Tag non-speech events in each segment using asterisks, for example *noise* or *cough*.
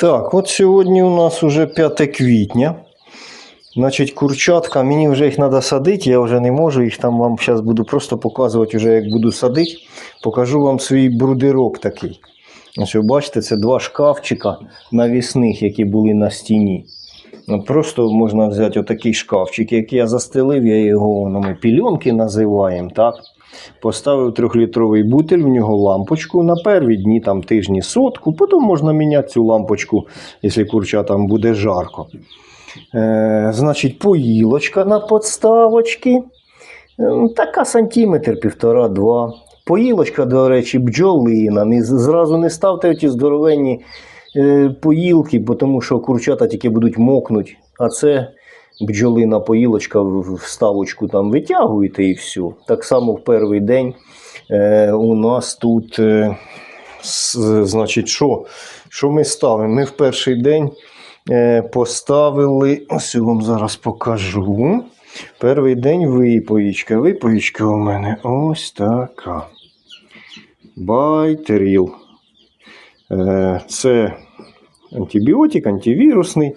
Так, от сьогодні у нас уже 5 квітня. Значить, курчатка, мені вже їх треба садити, я вже не можу, їх там вам зараз буду просто показувати, вже як буду садити. Покажу вам свій брудерок такий. Ось ви бачите, це два шкафчика навісних, які були на стіні. Просто можна взяти отакий шкафчик, який я застелив, я його ну, ми пільонки називаємо. так? Поставив трьохлітровий бутиль, в нього лампочку на перві дні, там тижні сотку, потім можна міняти цю лампочку, якщо курчатам буде жарко. Е, значить, поїлочка на подставочки. Е, Така сантиметр, півтора-два. Поїлочка, до речі, бджолина. Не, зразу не ставте ті здоровенні е, поїлки, тому що курчата тільки будуть мокнуть. А це бджолина поїлочка в вставочку там витягуєте і все. Так само в перший день е, у нас тут, е, значить, що? Що ми ставимо? Ми в перший день е, поставили, ось я вам зараз покажу. Перший день випоїчка. Випоїчка у мене ось така. Байтеріл. Це антибіотик, антивірусний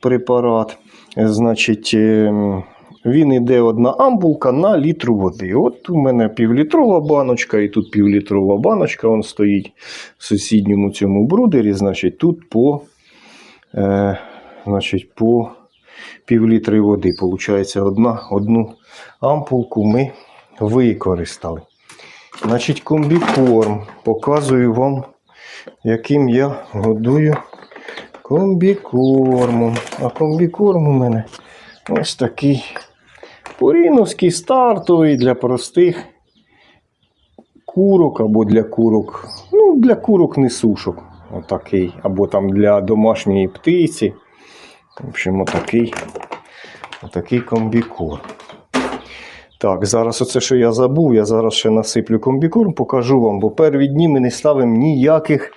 препарат. Значить, е, він йде одна ампулка на літру води. От у мене півлітрова баночка, і тут півлітрова баночка он стоїть в сусідньому цьому брудері. Значить, тут по, е, значить, по півлітри води. Получається, одна, одну ампулку ми використали. Значить, комбікорм. Показую вам, яким я годую комбікормом. А комбікорм у мене ось такий поріновський стартовий для простих курок або для курок. Ну, для курок несушок. Отакий. Або там для домашньої птиці. В общем, отакий, отакий комбікорм. Так, зараз оце, що я забув, я зараз ще насиплю комбікорм, покажу вам, бо перві дні ми не ставимо ніяких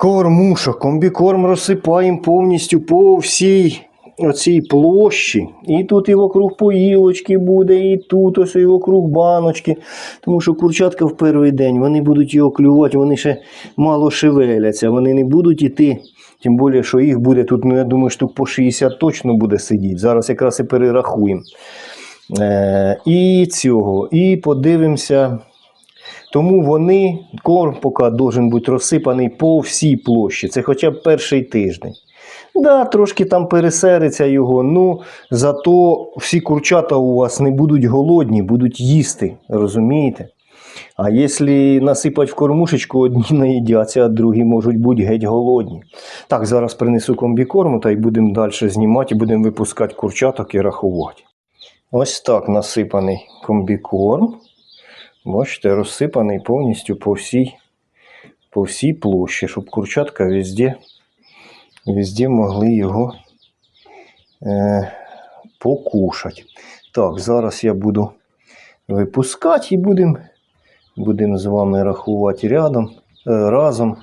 кормушок. Комбікорм розсипаємо повністю по всій оцій площі. І тут і вокруг поїлочки буде, і тут ось і вокруг баночки. Тому що курчатка в перший день вони будуть його клювати, вони ще мало шевеляться, вони не будуть іти. Тим більше, що їх буде тут, ну я думаю, штук по 60 точно буде сидіти. Зараз якраз і перерахуємо. Е, і цього. І подивимося. Тому вони, корм поки должен бути розсипаний по всій площі. Це хоча б перший тиждень. Да, трошки там пересериться його, ну зато всі курчата у вас не будуть голодні, будуть їсти, розумієте? А якщо насипати в кормушечку, одні *laughs* наїдяться, а другі можуть бути геть голодні. Так, зараз принесу комбікорму та й будемо далі знімати, і будемо випускати курчаток і рахувати. Ось так насипаний комбікорм. Бачите, розсипаний повністю по всій, по всій площі, щоб курчатка везде, везде могли його е, покушати. Так, зараз я буду випускати і будемо будем з вами рахувати рядом, е, разом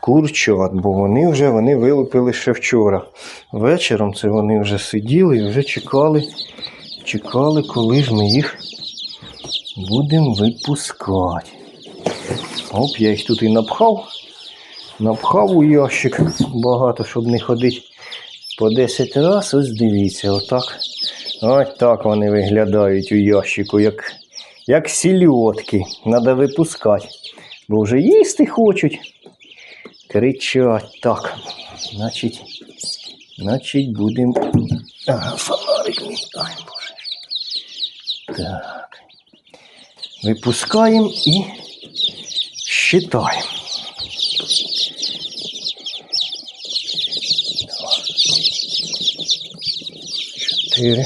курчат, бо вони вже вони вилупили ще вчора. Вечором це вони вже сиділи і вже чекали, чекали, коли ж ми їх будемо випускати. Оп, я їх тут і напхав. Напхав у ящик багато, щоб не ходити по 10 разів. Ось дивіться, отак. Ось так вони виглядають у ящику, як, як сільотки. Треба випускати. Бо вже їсти хочуть. Кричать. Так. Значить, значить будемо. Ага, фонарик мій. Ай, боже. Так. Випускаємо і считаємо. Чотири.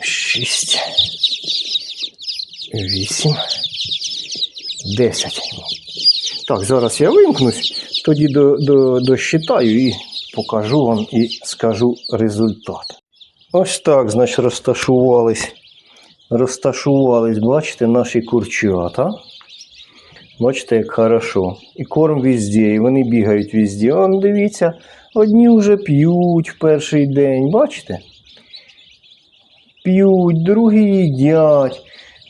Шість. Вісім. Десять. Так, зараз я вимкнусь, тоді до, до, досчитаю і покажу вам і скажу результат. Ось так, значить, розташувались розташувались, бачите, наші курчата. Бачите, як хорошо. І корм везде, і вони бігають везде. Он, дивіться, одні вже п'ють в перший день, бачите? П'ють, другі їдять.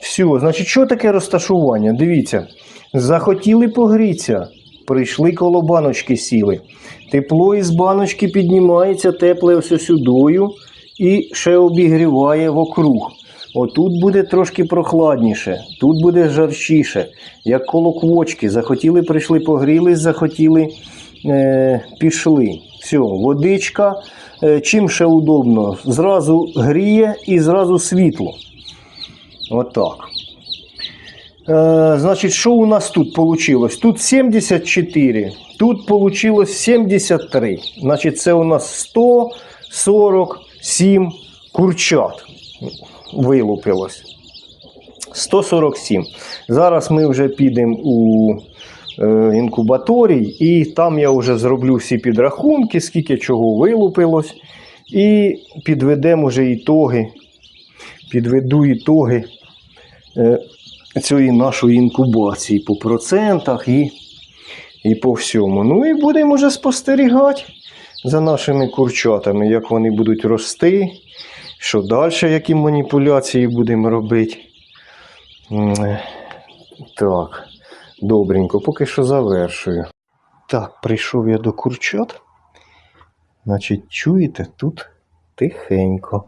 Все, значить, що таке розташування? Дивіться, захотіли погрітися. прийшли коло баночки сіли. Тепло із баночки піднімається тепле ось сюдою і ще обігріває вокруг. Отут буде трошки прохладніше, тут буде жарчіше, як коло квочки. Захотіли, прийшли, погрілись, захотіли, е, пішли. Все, водичка. Е, чим ще удобно? Зразу гріє і зразу світло. Отак. Е, значить, що у нас тут вийшло? Тут 74, тут вийшло 73. Значить, це у нас 147 курчат вилупилось. 147. Зараз ми вже підемо у е, інкубаторій, і там я вже зроблю всі підрахунки, скільки чого вилупилось. І підведемо вже ітоги. Підведу ітоги е, цієї нашої інкубації по процентах і, і по всьому. Ну і будемо вже спостерігати за нашими курчатами, як вони будуть рости, що далі, які маніпуляції будемо робити. Так, добренько, поки що завершую. Так, прийшов я до курчат. Значить, чуєте, тут тихенько.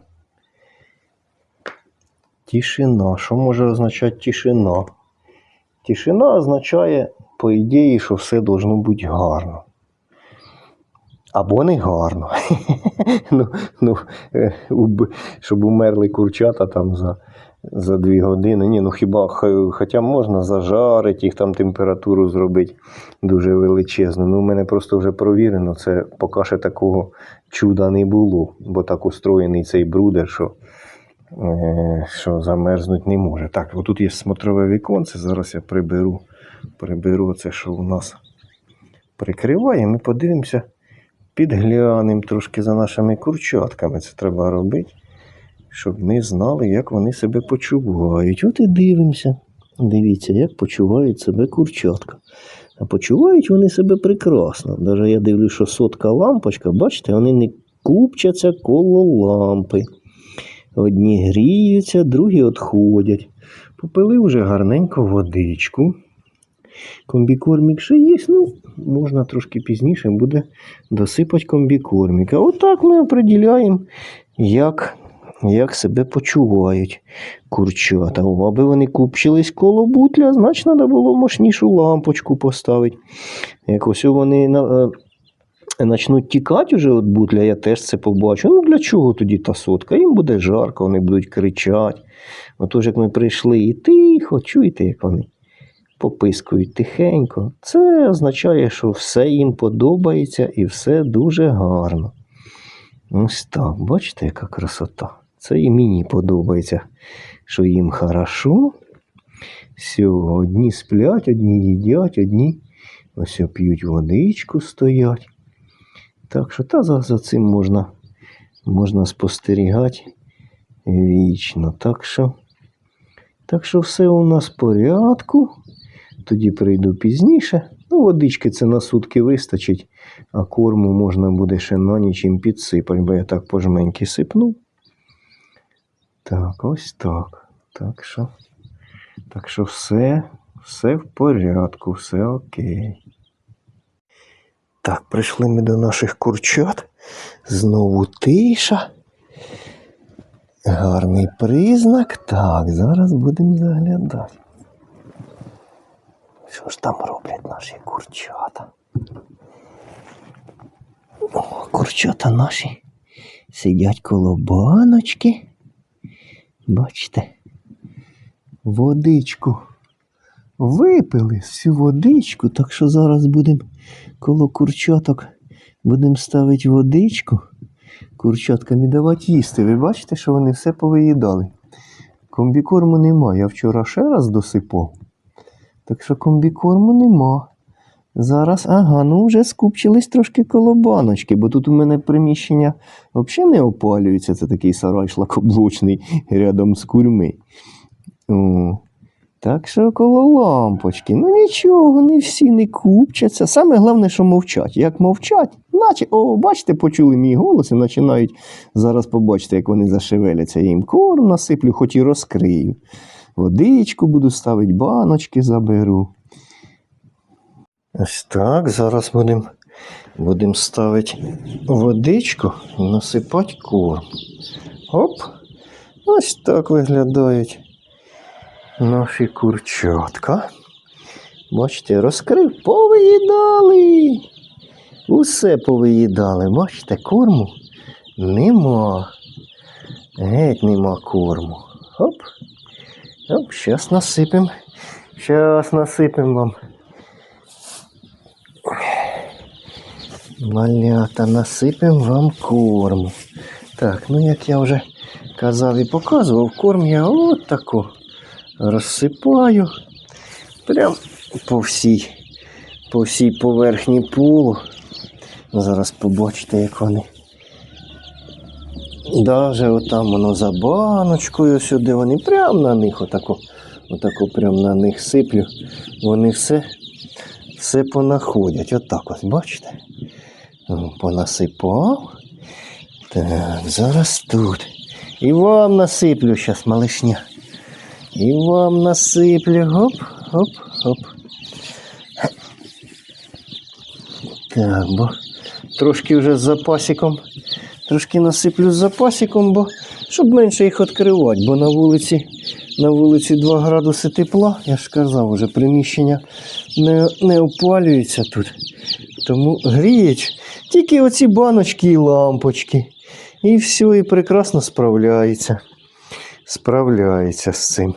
Тишина. Що може означати тишина? Тишина означає, по ідеї, що все должно бути гарно. Або не гарно. *laughs* ну, ну, е, щоб умерли курчата там за, за дві години. Ні, ну хіба хоча можна зажарити їх там температуру зробити дуже величезну. Ну, у мене просто вже провірено, це поки ще такого чуда не було, бо так устроєний цей брудер, що, е, що замерзнуть не може. Так, отут є смотрове віконце, зараз я приберу, приберу це, що у нас прикриває, ми подивимося, підглянемо трошки за нашими курчатками. Це треба робити, щоб ми знали, як вони себе почувають. От і дивимося. Дивіться, як почувають себе курчатка. А почувають вони себе прекрасно. Навіть я дивлюся, що сотка лампочка, бачите, вони не купчаться коло лампи. Одні гріються, другі відходять. Попили вже гарненько водичку. Комбікормік ще є, ну, можна трошки пізніше буде досипати комбікорміка. Отак ми определяємо, як, як себе почувають курчата. О, Аби вони купчились коло бутля, значить треба було мощнішу лампочку поставити. Як ось вони на, е, почнуть тікати вже від бутля, я теж це побачу. Ну для чого тоді та сотка? Їм буде жарко, вони будуть кричати. Отож, як ми прийшли і тихо, чуєте, як вони попискують тихенько. Це означає, що все їм подобається і все дуже гарно. Ось так, бачите, яка красота. Це і мені подобається, що їм хорошо. Все, одні сплять, одні їдять, одні ось п'ють водичку, стоять. Так що та за, за цим можна, можна спостерігати вічно. Так що, так що все у нас в порядку. Тоді прийду пізніше. Ну, водички це на сутки вистачить, а корму можна буде ще на ніч їм підсипати, бо я так пожменьки сипну. Так, ось так. Так що, так що все, все в порядку, все окей. Так, прийшли ми до наших курчат. Знову тиша. Гарний признак. Так, зараз будемо заглядати. Що ж там роблять наші курчата? О, курчата наші сидять коло баночки. Бачите, водичку випили всю водичку, так що зараз будемо коло курчаток будемо ставити водичку, курчаткам і давати їсти. Ви бачите, що вони все повиїдали. Комбікорму немає. Я вчора ще раз досипав. Так що комбікорму нема. Зараз, ага, ну вже скупчились трошки коло баночки, бо тут у мене приміщення взагалі не опалюється. Це такий сарай шлакоблочний рядом з курми. О, так що коло лампочки. Ну нічого, вони всі не купчаться. Саме головне, що мовчать. Як мовчать, наче, о, бачите, почули мій голос і починають зараз побачите, як вони зашевеляться. Я їм корм насиплю, хоч і розкрию. Водичку буду ставити, баночки заберу. Ось так. Зараз будемо будем ставити водичку і насипати корм. Оп. Ось так виглядають наші курчатка. Бачите, розкрив, повиїдали. Усе повиїдали. Бачите, корму нема. Геть нема корму. Оп. Оп, насипемо. Зараз насипемо вам. Малята, насипемо вам корму. Так, ну як я вже казав і показував, корм я от тако розсипаю. Прям по всій, по всій поверхні полу. Зараз побачите, як вони. Даже отам воно за баночкою сюди, вони прямо на них, отако, отако прямо на них сиплю. Вони все, все понаходять. Отак ось, бачите? Понасипав. Так, зараз тут. І вам насиплю зараз, малишня. І вам насиплю. Гоп, гоп, гоп. Так, бо трошки вже з запасиком. Трошки насиплю з запасиком, бо щоб менше їх відкривати, бо на вулиці, на вулиці 2 градуси тепла, я ж казав, вже приміщення не, не опалюється тут. Тому гріють тільки оці баночки і лампочки. І все, і прекрасно справляється. Справляється з цим.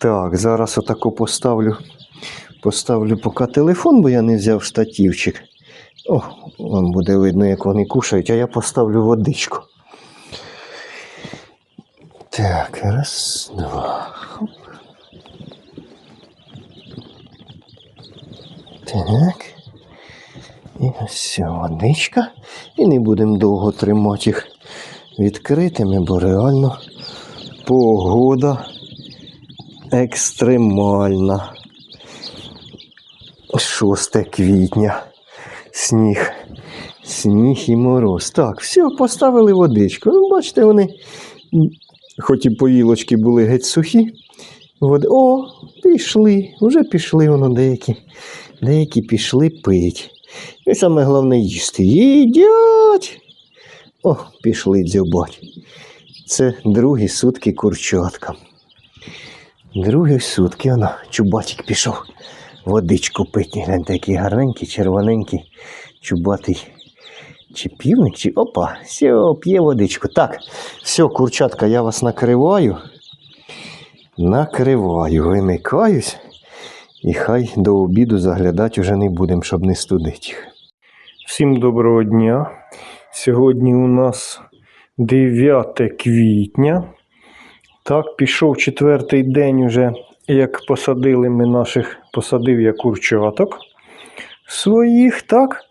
Так, зараз отако поставлю. Поставлю поки телефон, бо я не взяв штативчик. О, вам буде видно, як вони кушають, а я поставлю водичку. Так, раз, два. Так. І ось водичка. І не будемо довго тримати їх відкритими, бо реально погода екстремальна. 6 квітня. Сніг. Сніг і мороз. Так, все, поставили водичку. Ну, бачите, вони, хоч і поїлочки були геть сухі. Води... О, пішли, вже пішли воно деякі. Деякі пішли пить. І саме головне їсти. Їдять. О, пішли дзьобать. Це другі сутки курчатка. Другі сутки, воно, чубатик пішов водичку пити. Гляньте, який гарненький, червоненький, чубатий. Чи півник, чи. Опа, все, п'є водичку. Так, все, курчатка, я вас накриваю. Накриваю, вимикаюсь. І хай до обіду заглядати вже не будемо, щоб не студити їх. Всім доброго дня. Сьогодні у нас 9 квітня. Так, пішов четвертий день уже, як посадили ми наших, посадив я курчаток своїх, так?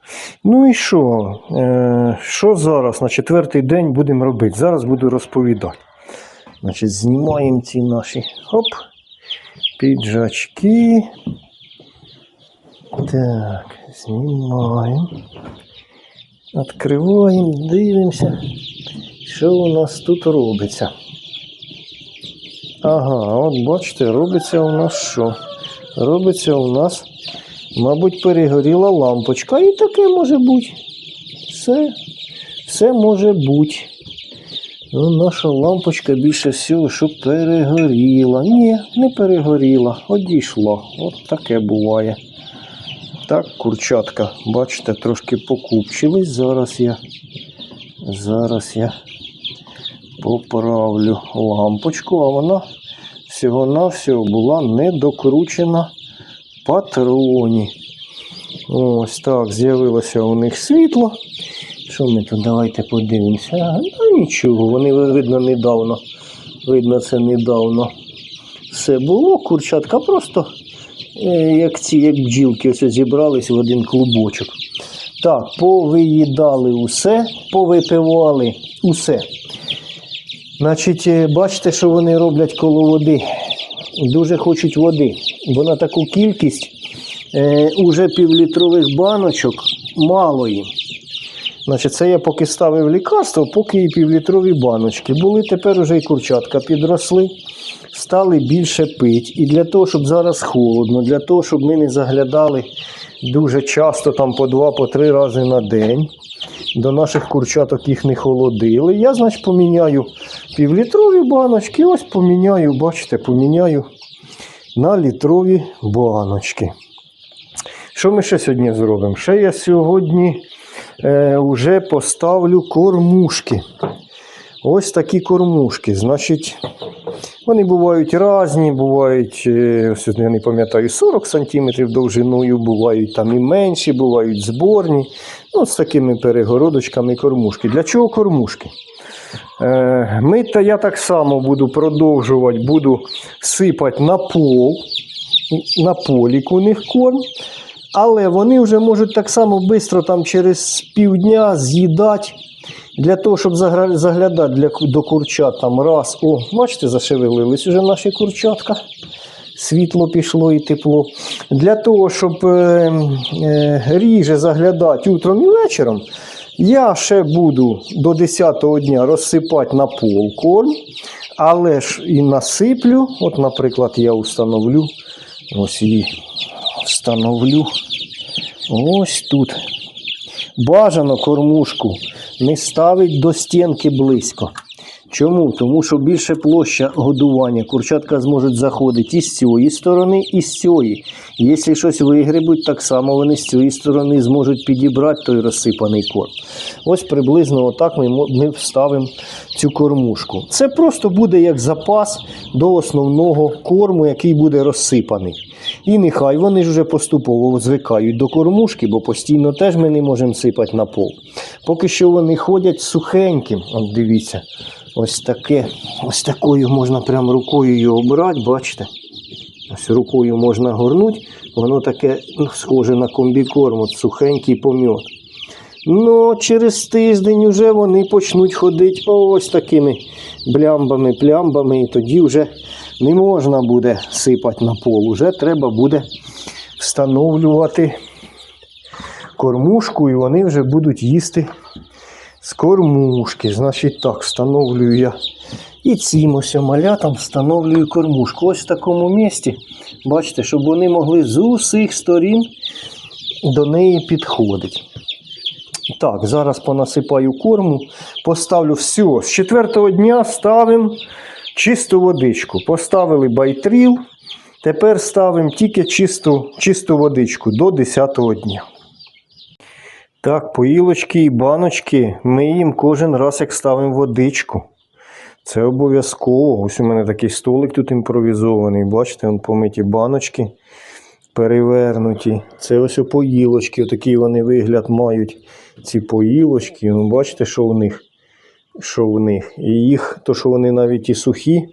Ну і що? Е, що зараз на четвертий день будемо робити? Зараз буду розповідати. Значить, знімаємо ці наші хоп, піджачки. Так, знімаємо. Відкриваємо, дивимося, що у нас тут робиться. Ага, от бачите, робиться у нас що? Робиться у нас, мабуть, перегоріла лампочка. І таке може бути. Все, все може бути. Ну, наша лампочка більше всього, що перегоріла. Ні, не перегоріла, одійшла. От таке буває. Так, курчатка, бачите, трошки покупчились. Зараз я, зараз я поправлю лампочку, а вона всього-навсього була не докручена патроні. Ось так, з'явилося у них світло. Що ми тут? Давайте подивимося. Ну нічого, вони видно недавно. Видно, це недавно все було. Курчатка просто е, як ці, як бджілки, ось зібрались в один клубочок. Так, повиїдали усе, повипивали усе. Значить, е, бачите, що вони роблять коло води. Дуже хочуть води, бо на таку кількість е, уже півлітрових баночок мало їм. Значить, це я поки ставив лікарство, поки і півлітрові баночки. Були тепер уже і курчатка підросли, стали більше пити. І для того, щоб зараз холодно, для того, щоб ми не заглядали дуже часто, там по два, по три рази на день. До наших курчаток їх не холодили. Я, значить, поміняю півлітрові баночки. Ось поміняю, бачите, поміняю на літрові баночки. Що ми ще сьогодні зробимо? Ще я сьогодні е, вже поставлю кормушки. Ось такі кормушки. Значить, вони бувають різні, бувають, е, я не пам'ятаю, 40 см довжиною, бувають там і менші, бувають зборні. Ну, з такими перегородочками кормушки. Для чого кормушки? Е, Ми та я так само буду продовжувати, буду сипати на пол, на полік у них корм. Але вони вже можуть так само швидко через півдня з'їдати. Для того, щоб заглядати для, до курчат там раз. О, бачите, зашевелились уже наші курчатка. Світло пішло і тепло. Для того, щоб е, е, ріже заглядати утром і вечором, я ще буду до 10-го дня розсипати на пол корм, але ж і насиплю. От, наприклад, я установлю, ось її встановлю ось тут. Бажано кормушку не ставить до стінки близько. Чому? Тому що більше площа годування. Курчатка зможуть заходити і з цієї сторони, і з цієї. Якщо щось вигребуть, так само вони з цієї сторони зможуть підібрати той розсипаний корм. Ось приблизно отак ми, вставимо цю кормушку. Це просто буде як запас до основного корму, який буде розсипаний. І нехай вони ж вже поступово звикають до кормушки, бо постійно теж ми не можемо сипати на пол. Поки що вони ходять сухеньким. От дивіться, ось таке, ось такою можна прям рукою його брати, бачите? Ось рукою можна горнути, воно таке ну, схоже на комбікорм, от сухенький помьот. Ну, через тиждень вже вони почнуть ходити ось такими блямбами, плямбами, і тоді вже не можна буде сипати на пол. Уже треба буде встановлювати кормушку, і вони вже будуть їсти з кормушки. Значить, так, встановлюю я і цим ось малятам встановлюю кормушку. Ось в такому місці, бачите, щоб вони могли з усіх сторін до неї підходити. Так, зараз понасипаю корму, поставлю все. З четвертого дня ставимо чисту водичку. Поставили байтріл, тепер ставимо тільки чисту, чисту водичку до 10-го дня. Так, поїлочки і баночки ми їм кожен раз як ставимо водичку. Це обов'язково. Ось у мене такий столик тут імпровізований. Бачите, вон помиті баночки перевернуті. Це ось поїлочки, отакий вони вигляд мають. Ці поїлочки. Ну, бачите, що в них? Що в них? І їх, то що вони навіть і сухі,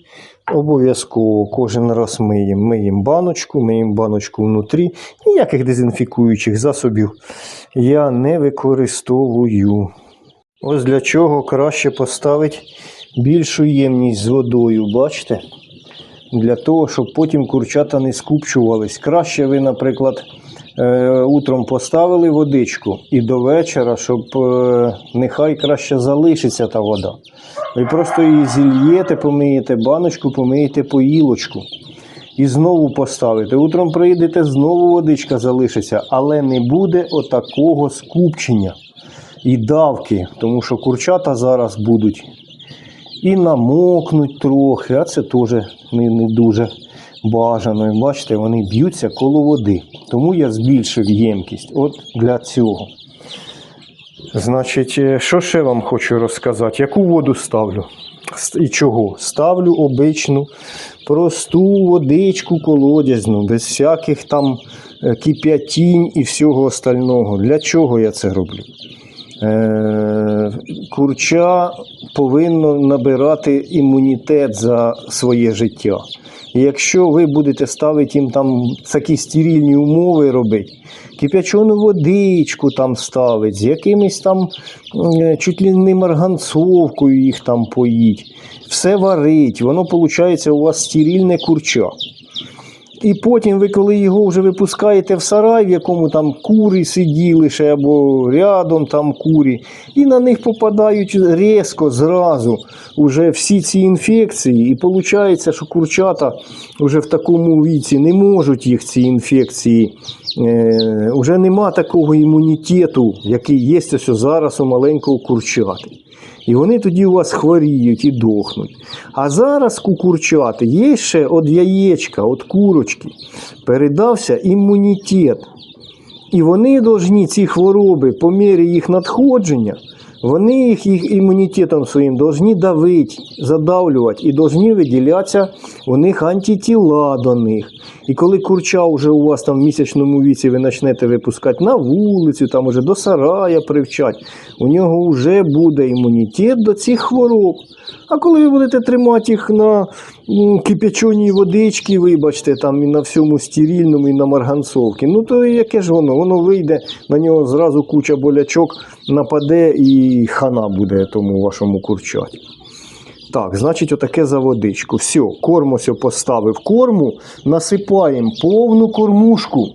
обов'язково кожен раз миємо. Миємо баночку, миємо баночку внутрі. Ніяких дезінфікуючих засобів я не використовую. Ось для чого краще поставити більшу ємність з водою, бачите? Для того, щоб потім курчата не скупчувались. Краще ви, наприклад, утром поставили водичку і до вечора, щоб е, нехай краще залишиться та вода. Ви просто її зільєте, помиєте баночку, помиєте поїлочку. І знову поставите. Утром прийдете, знову водичка залишиться, але не буде отакого скупчення і давки, тому що курчата зараз будуть і намокнуть трохи, а це теж не, не дуже бажано. І бачите, вони б'ються коло води. Тому я збільшив ємкість от для цього. Значить, е, що ще вам хочу розказати? Яку воду ставлю? І чого? Ставлю обичну, просту водичку колодязну, без всяких там е, кип'ятінь і всього остального. Для чого я це роблю? Е, курча повинно набирати імунітет за своє життя. І якщо ви будете ставити їм там такі стерильні умови робити, кип'ячену водичку там ставить, з якимись там е, чуть ли не марганцовкою їх там поїть, все варить, воно виходить у вас стерильне курча. І потім ви, коли його вже випускаєте в сарай, в якому там кури сиділи ще або рядом там курі, і на них попадають різко зразу уже всі ці інфекції. І виходить, що курчата вже в такому віці не можуть їх ці інфекції. Е, уже нема такого імунітету, який є зараз у маленького курчати. І вони тоді у вас хворіють і дохнуть. А зараз кукурчати є ще від яєчка, від курочки, передався імунітет. І вони повинні ці хвороби по мірі їх надходження, вони їх, їх імунітетом своїм повинні давити, задавлювати і повинні виділятися у них антитіла до них. І коли курча вже у вас там в місячному віці ви почнете випускати на вулицю, там уже до сарая привчать, у нього вже буде імунітет до цих хвороб. А коли ви будете тримати їх на кипяченій водичці, вибачте, там і на всьому стерильному, і на марганцовці, ну то яке ж воно? Воно вийде, на нього зразу куча болячок нападе і хана буде тому вашому курчаті. Так, значить, отаке за водичку. Все, корм поставив корму, насипаємо повну кормушку.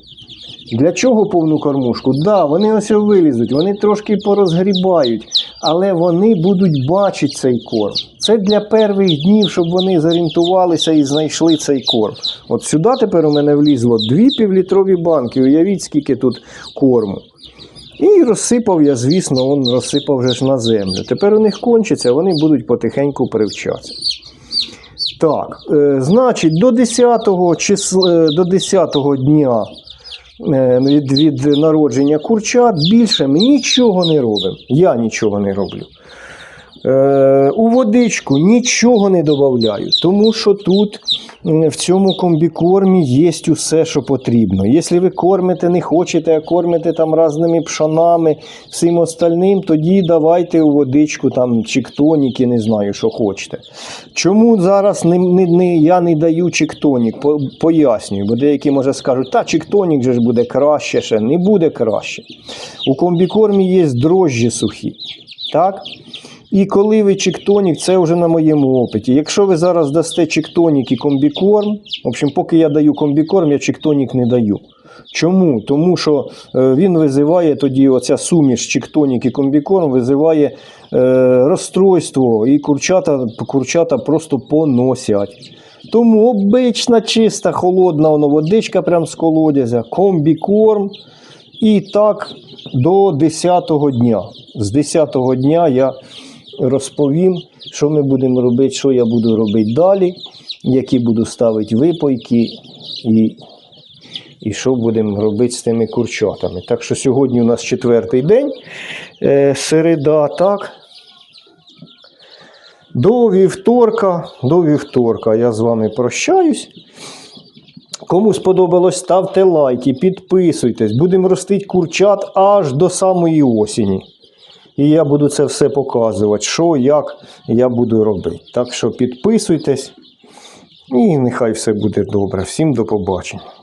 Для чого повну кормушку? Да, вони ось вилізуть, вони трошки порозгрібають, але вони будуть бачити цей корм. Це для перших днів, щоб вони зорієнтувалися і знайшли цей корм. От сюди тепер у мене влізло дві півлітрові банки. Уявіть, скільки тут корму. І розсипав я, звісно, он розсипав вже ж на землю. Тепер у них кончиться, вони будуть потихеньку привчатися. Так, е, значить, до 10 числа, е, до 10 дня від, від народження курчат більше ми нічого не робимо. Я нічого не роблю. Е, у водичку нічого не додаю, тому що тут в цьому комбікормі є усе, що потрібно. Якщо ви кормите, не хочете, а кормите там різними пшонами, всім остальним, тоді давайте у водичку там чіктоніки, не знаю, що хочете. Чому зараз не, не, не, я не даю чіктонік? По, пояснюю, бо деякі може скажуть, та чіктонік же ж буде краще ще. Не буде краще. У комбікормі є дрожжі сухі. Так? І коли ви чіктонік, це вже на моєму опиті. Якщо ви зараз дасте чіктонік і комбікорм, в общем, поки я даю комбікорм, я чіктонік не даю. Чому? Тому що е, він визиває тоді оця суміш чіктонік і комбікорм визиває е, розстройство, і курчата, курчата просто поносять. Тому обична, чиста, холодна воно водичка прям з колодязя, комбікорм. І так до 10-го дня. З 10-го дня я розповім, що ми будемо робити, що я буду робити далі, які буду ставити випойки і, і що будемо робити з тими курчатами. Так що сьогодні у нас четвертий день, е, середа, так. До вівторка, до вівторка я з вами прощаюсь. Кому сподобалось, ставте лайки, підписуйтесь. Будемо ростити курчат аж до самої осені. І я буду це все показувати, що, як я буду робити. Так що підписуйтесь і нехай все буде добре. Всім до побачення.